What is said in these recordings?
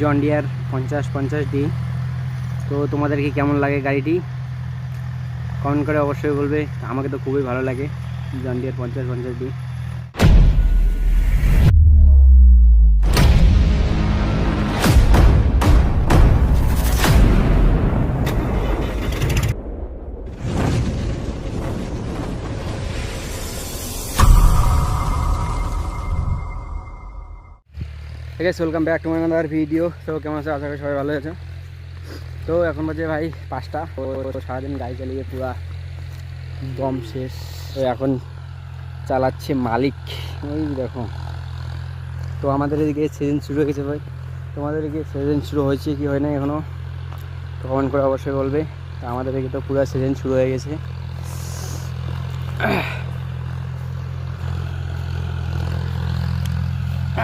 John Deere পঞ্চাশ পঞ্চাশ D তো তোমাদেরকে কেমন লাগে গাড়িটি? কমেন্ট করে অবশ্যই বলবে। আমাকে তো খুবই ভালো লাগে জন ডিয়ার পঞ্চাশ পঞ্চাশ ডি ঠিক welcome back to my video তো কেমন আছে? আশা করি সবাই ভালো আছে। তো, এখন বাজে ভাই পাঁচটা। তো সারাদিন গাড়ি চালিয়ে পুরা দম শেষ। তো, এখন চালাচ্ছে মালিক। ওই দেখো। তো, আমাদের এদিকে সিজন শুরু হয়ে গেছে ভাই। তোমাদের এদিকে সিজন শুরু হয়েছে কি হয় না এখনও তো কমেন্ট করে অবশ্যই বলবে। তো, আমাদের এদিকে তো পুরো সিজন শুরু হয়ে গেছে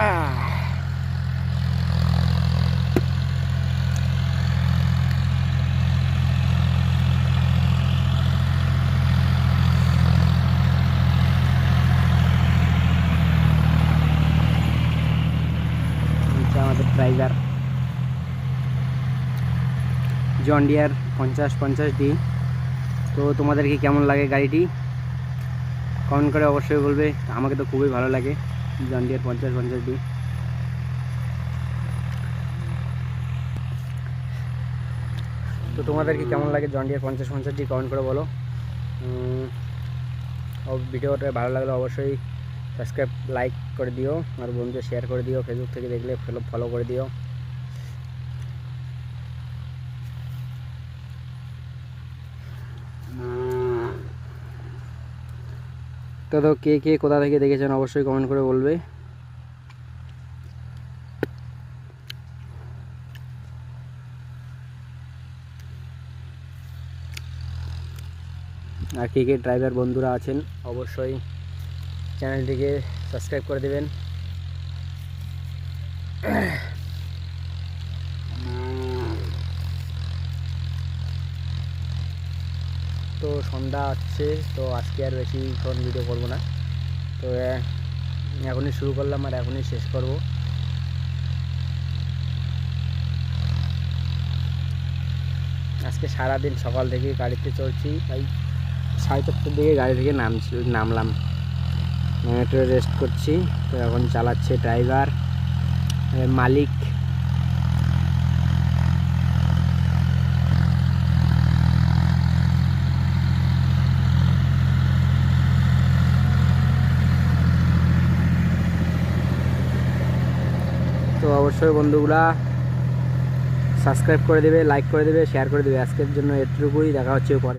আহ হচ্ছে আমাদের ড্রাইভার জন ডিয়ার পঞ্চাশ পঞ্চাশ ডি তো তোমাদেরকে কেমন লাগে গাড়িটি? কমেন্ট করে অবশ্যই বলবে। আমাকে তো খুবই ভালো লাগে জন ডিয়ার পঞ্চাশ পঞ্চাশ ডি তো তোমাদেরকে কেমন লাগে জন ডিয়ার পঞ্চাশ পঞ্চাশ ডি কমেন্ট করে বলো। ভিডিওটা ভালো লাগলে অবশ্যই সাবস্ক্রাইব লাইক করে দিও। আর বন্ধুদের শেয়ার করে দিও। ফেসবুক থেকে দেখলে ফলো করে দিও। তো কে কে কোথা থেকে দেখেছেন অবশ্যই কমেন্ট করে বলবে। আর কে কে ড্রাইভার বন্ধুরা আছেন, অবশ্যই চ্যানেলটিকে সাবস্ক্রাইব করে দেবেন। তো সন্ধ্যা হচ্ছে, তো আজকে আর বেশিক্ষণ ভিডিও করব না। তো এখনই শুরু করলাম আর এখনই শেষ করব। আজকে সারাদিন সকাল থেকে গাড়িতে চড়ছি তাই সাড়ে চারটার দিকে গাড়ি থেকে নামছি, নামলাম। একটু রেস্ট করছি, তো এখন চালাচ্ছে ড্রাইভার মালিক তো অবশ্যই বন্ধুগুলা সাবস্ক্রাইব করে দেবে লাইক করে দেবে শেয়ার করে দেবে। আজকের জন্য এটুকুই, দেখা হচ্ছে পরে